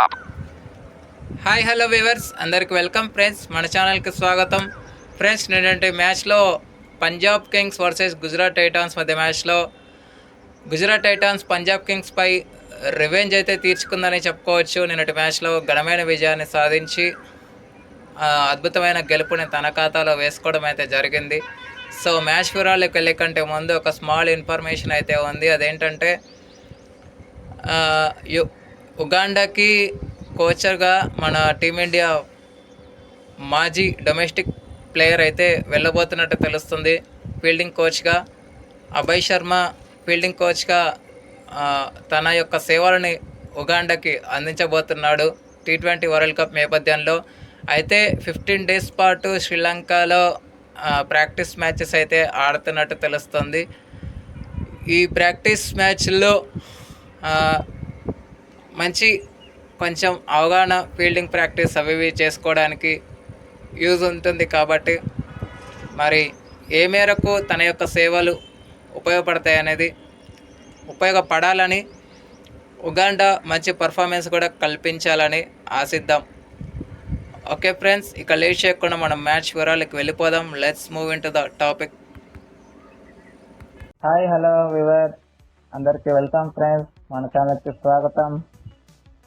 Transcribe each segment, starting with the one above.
Hi hello viewers అందరికి welcome friends. మన ఛానల్కి స్వాగతం. ఫ్రెండ్స్ నేనంటే మ్యాచ్లో Punjab Kings versus Gujarat Titans మధ్య మ్యాచ్లో. గుజరాత్ టైటాన్స్ పంజాబ్ కింగ్స్పై రివెంజ్ అయితే తీర్చుకుందని చెప్పుకోవచ్చు. నిన్నటి మ్యాచ్లో ఘనమైన విజయాన్ని సాధించి అద్భుతమైన గెలుపుని తన ఖాతాలో వేసుకోవడం అయితే జరిగింది. సో మ్యాచ్ వివరాలకు వెళ్ళే కంటే ముందు ఒక స్మాల్ ఇన్ఫర్మేషన్ అయితే ఉంది. అదేంటంటే యు- ఉగాండాకి కోచర్గా మన టీమిండియా మాజీ డొమెస్టిక్ ప్లేయర్ అయితే వెళ్ళబోతున్నట్టు తెలుస్తుంది. ఫీల్డింగ్ కోచ్గా అభయ్ శర్మ ఫీల్డింగ్ కోచ్గా తన యొక్క సేవలని ఉగాండాకి అందించబోతున్నాడు టీ ట్వంటీ వరల్డ్ కప్ నేపథ్యంలో. అయితే ఫిఫ్టీన్ డేస్ పాటు శ్రీలంకలో ప్రాక్టీస్ మ్యాచెస్ అయితే ఆడుతున్నట్టు తెలుస్తుంది. ఈ ప్రాక్టీస్ మ్యాచ్లో మంచి కొంచెం అవగాహన ఫీల్డింగ్ ప్రాక్టీస్ అవి ఇవి చేసుకోవడానికి యూజ్ ఉంటుంది కాబట్టి మరి ఏ మేరకు తన యొక్క సేవలు ఉపయోగపడతాయి అనేది ఉపయోగపడాలని ఉగాండా మంచి పర్ఫార్మెన్స్ కూడా కల్పించాలని ఆశిద్దాం. ఓకే ఫ్రెండ్స్ ఇక లేట్ చేయకుండా మనం మ్యాచ్ వివరాలకు వెళ్ళిపోదాం. Let's move in to the topic hi hello viewer అందరికీ వెల్కమ్ ఫ్రెండ్స్ మన ఛానల్కి స్వాగతం.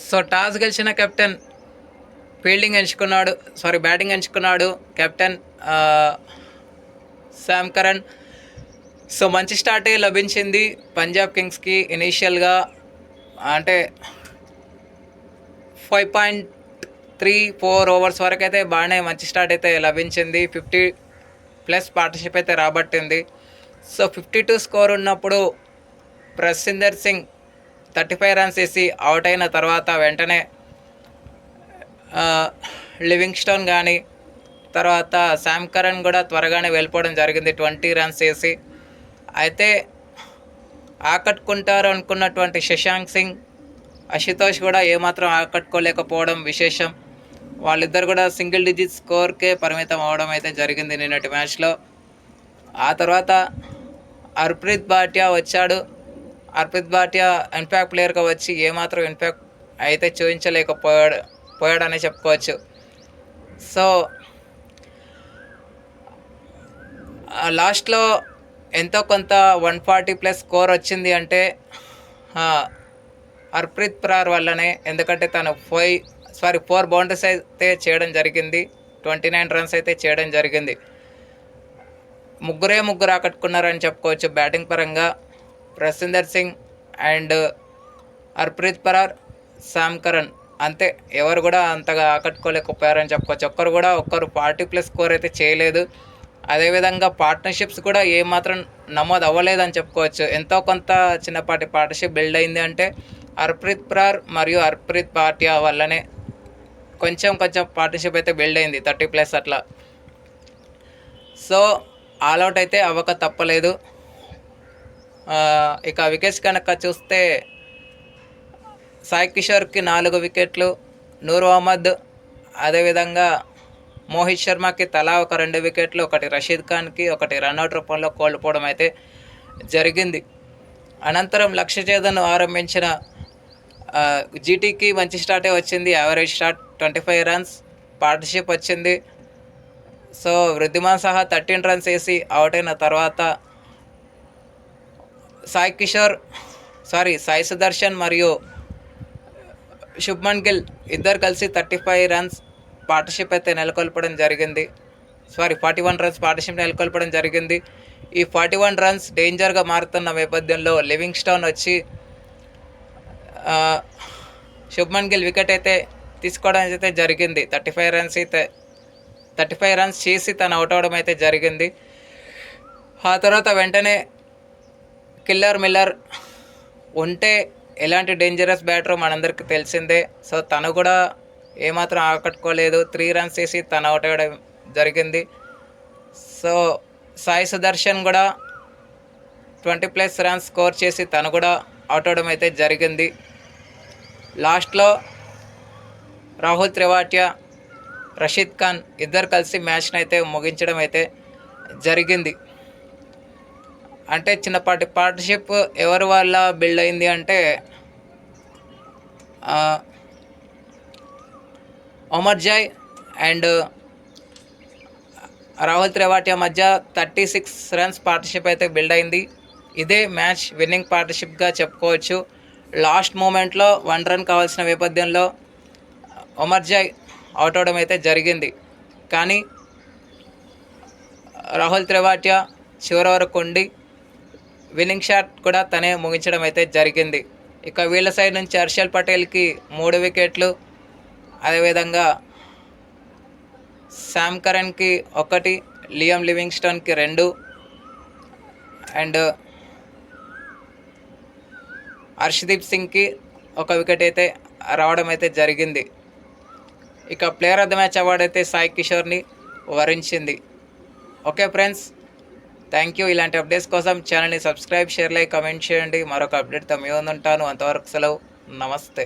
సో టాస్ గెలిచిన కెప్టెన్ ఫీల్డింగ్ ఎంచుకున్నాడు. సారీ బ్యాటింగ్ ఎంచుకున్నాడు కెప్టెన్ శామ్ కరణ్. సో మంచి స్టార్టే లభించింది పంజాబ్ కింగ్స్కి ఇనీషియల్గా అంటే five point three four overs వరకు అయితే బాగానే మంచి స్టార్ట్ అయితే లభించింది. ఫిఫ్టీ ప్లస్ పార్ట్నర్షిప్ అయితే రాబట్టింది. సో ఫిఫ్టీ టూ స్కోర్ ఉన్నప్పుడు Prabhsimran Singh thirty five runs వేసి అవుట్ అయిన తర్వాత వెంటనే లివింగ్స్టోన్ లివింగ్ స్టోన్ కానీ తర్వాత శామ్ కరణ్ కూడా త్వరగానే వెళ్ళిపోవడం జరిగింది. ట్వంటీ రన్స్ వేసి అయితే ఆకట్టుకుంటారు అనుకున్నటువంటి శశాంక్ సింగ్ అశుతోష్ కూడా ఏమాత్రం ఆకట్టుకోలేకపోవడం విశేషం. వాళ్ళిద్దరు కూడా సింగిల్ డిజిట్ స్కోర్కే పరిమితం అవడం అయితే జరిగింది నిన్నటి మ్యాచ్లో. ఆ తర్వాత హర్ప్రీత్ భాటియా వచ్చాడు. అర్పిత్ భాటియా ఇన్ఫాక్ట్ ప్లేయర్గా వచ్చి ఏమాత్రం ఇంపాక్ట్ అయితే చూపించలేకపోయాడు పోయాడని చెప్పుకోవచ్చు. సో లాస్ట్లో ఎంతో కొంత వన్ ఫార్టీ ప్లస్ స్కోర్ వచ్చింది అంటే అర్ప్రీత్ ప్రార్ వల్లనే ఎందుకంటే తను ఫైవ్ సారీ ఫోర్ బౌండరీస్ అయితే చేయడం జరిగింది. ట్వంటీ నైన్ రన్స్ అయితే చేయడం జరిగింది. ముగ్గురే ముగ్గురు ఆకట్టుకున్నారని చెప్పుకోవచ్చు బ్యాటింగ్ పరంగా. Prasinder Singh and Harpreet Brar Sam Curran. అంతే ఎవరు కూడా అంతగా ఆకట్టుకోలేకపోయారని చెప్పుకోవచ్చు ఒక్కరు కూడా ఒక్కరు పార్టీ ప్లస్ స్కోర్ అయితే చేయలేదు. అదేవిధంగా పార్ట్నర్షిప్స్ కూడా ఏమాత్రం నమోదు అవ్వలేదని చెప్పుకోవచ్చు. ఎంతో కొంత చిన్నపాటి పార్ట్నర్షిప్ బిల్డ్ అయింది అంటే హర్ప్రీత్ పరార్ మరియు హర్ప్రీత్ పాటియా వల్లనే కొంచెం కొంచెం పార్ట్నర్షిప్ అయితే బిల్డ్ అయింది థర్టీ ప్లస్ అట్లా. సో ఆల్అవుట్ అయితే అవ్వక తప్పలేదు. ఇక వికెట్స్ కనుక చూస్తే సాయి కిషోర్కి నాలుగు వికెట్లు నూర్ అహ్మద్ అదేవిధంగా మోహిత్ శర్మకి తలా ఒక రెండు వికెట్లు ఒకటి రషీద్ ఖాన్కి ఒకటి రన్అట్ రూపంలో కోల్పోవడం అయితే జరిగింది. అనంతరం లక్ష్య ఛేదన్ ఆరంభించిన జీటీకి మంచి స్టార్టే వచ్చింది. Average start twenty five runs partnership వచ్చింది. So Wriddhiman Saha thirteen runs వేసి అవుట్ అయిన తర్వాత సాయి కిషోర్ సారీ సాయి సుదర్శన్ మరియు శుభ్మన్ గిల్ ఇద్దరు కలిసి థర్టీ ఫైవ్ రన్స్ పార్ట్నర్షిప్ అయితే నెలకొల్పడం జరిగింది. Sorry forty one runs partnership నెలకొల్పడం జరిగింది. ఈ ఫార్టీ వన్ రన్స్ డేంజర్గా మారుతున్న నేపథ్యంలో లివింగ్ స్టోన్ వచ్చి శుభ్మన్ గిల్ వికెట్ అయితే తీసుకోవడం అయితే జరిగింది. థర్టీ ఫైవ్ రన్స్ అయితే థర్టీ ఫైవ్ రన్స్ చేసి తను అవుట్ అవడం అయితే జరిగింది. ఆ తర్వాత వెంటనే కిల్లర్ మిల్లర్ ఉంటే ఎలాంటి డేంజరస్ బ్యాటరో మనందరికీ తెలిసిందే. సో తను కూడా ఏమాత్రం ఆకట్టుకోలేదు. త్రీ రన్స్ వేసి తను అవుట్ అవ్వడం జరిగింది. సో సాయి సుదర్శన్ కూడా ట్వంటీ ప్లస్ రన్స్ స్కోర్ చేసి తను కూడా అవుట్ అవడం అయితే జరిగింది. లాస్ట్లో రాహుల్ త్రివాట్యా రషీద్ ఖాన్ ఇద్దరు కలిసి మ్యాచ్ని అయితే ముగించడం అయితే జరిగింది. అంటే చిన్నపాటి పార్ట్నర్షిప్ ఎవరి వల్ల బిల్డ్ అయింది అంటే ఒమర్ జాయ్ అండ్ రాహుల్ త్రివాటియా మధ్య థర్టీ సిక్స్ రన్స్ పార్ట్నర్షిప్ అయితే బిల్డ్ అయింది. ఇదే మ్యాచ్ విన్నింగ్ పార్ట్నర్షిప్గా చెప్పుకోవచ్చు. లాస్ట్ మూమెంట్లో వన్ రన్ కావాల్సిన నేపథ్యంలో ఒమర్ జాయ్ అవుట్ అవడం అయితే జరిగింది. కానీ రాహుల్ త్రివాటియా చివరి వరకు ఉండి విన్నింగ్ షాట్ కూడా తనే ముగించడం అయితే జరిగింది. ఇక వీళ్ళ సైడ్ నుంచి హర్షల్ పటేల్కి మూడు వికెట్లు. అదేవిధంగా శామ్ కరణ్కి ఒకటి లియం లివింగ్స్టన్కి రెండు. అండ్ హర్షదీప్ సింగ్కి ఒక వికెట్ అయితే రావడం అయితే జరిగింది. ఇక player of the match award అయితే సాయి కిషోర్ని వరించింది. ఓకే ఫ్రెండ్స్ థ్యాంక్ యూ ఇలాంటి అప్డేట్స్ కోసం ఛానల్ని సబ్స్క్రైబ్ షేర్ లైక్ కమెంట్ చేయండి. మరొక అప్డేట్తో మీ ఉంటాను. అంతవరకు సెలవు. నమస్తే.